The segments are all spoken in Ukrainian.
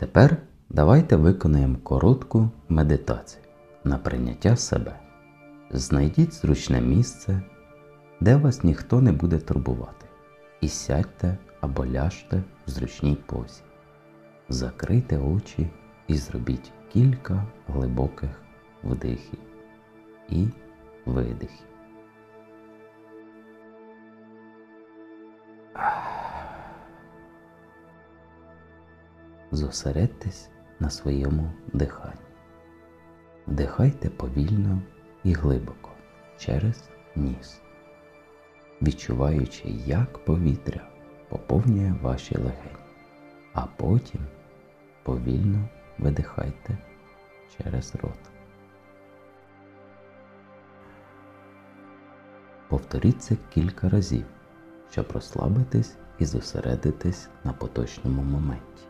Тепер давайте виконаємо коротку медитацію на прийняття себе. Знайдіть зручне місце, де вас ніхто не буде турбувати, і сядьте або ляжте в зручній позі. Закрийте очі і зробіть кілька глибоких вдихів і видихів. Зосередьтесь на своєму диханні. Вдихайте повільно і глибоко через ніс, відчуваючи, як повітря поповнює ваші легені, а потім повільно видихайте через рот. Повторіть це кілька разів, щоб розслабитись і зосередитись на поточному моменті.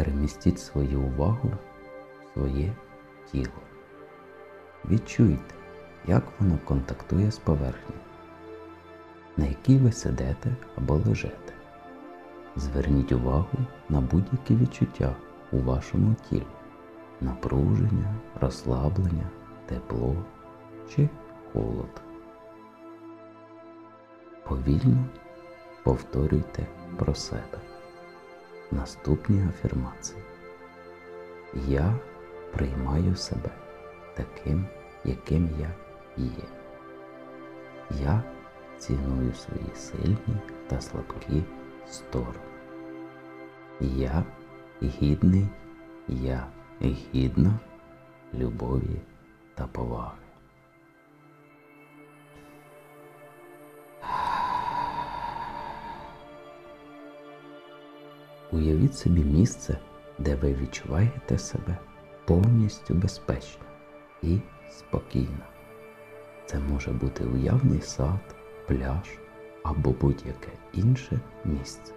Перемістіть свою увагу в своє тіло. Відчуйте, як воно контактує з поверхнею, на якій ви сидите або лежите. Зверніть увагу на будь-які відчуття у вашому тілі, напруження, розслаблення, тепло чи холод. Повільно повторюйте про себе. Наступні афірмації. Я приймаю себе таким, яким я є. Я ціную свої сильні та слабкі сторони. Я гідний, я гідна любові та поваги. Уявіть собі місце, де ви відчуваєте себе повністю безпечно і спокійно. Це може бути уявний сад, пляж або будь-яке інше місце.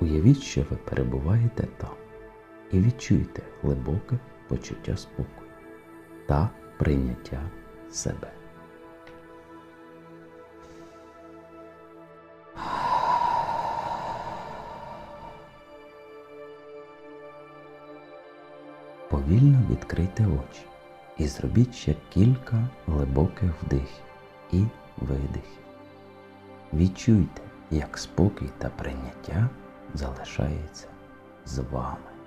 Уявіть, що ви перебуваєте там і відчуйте глибоке почуття спокою та прийняття себе. Повільно відкрийте очі і зробіть ще кілька глибоких вдихів і видихів. Відчуйте, як спокій та прийняття залишається з вами.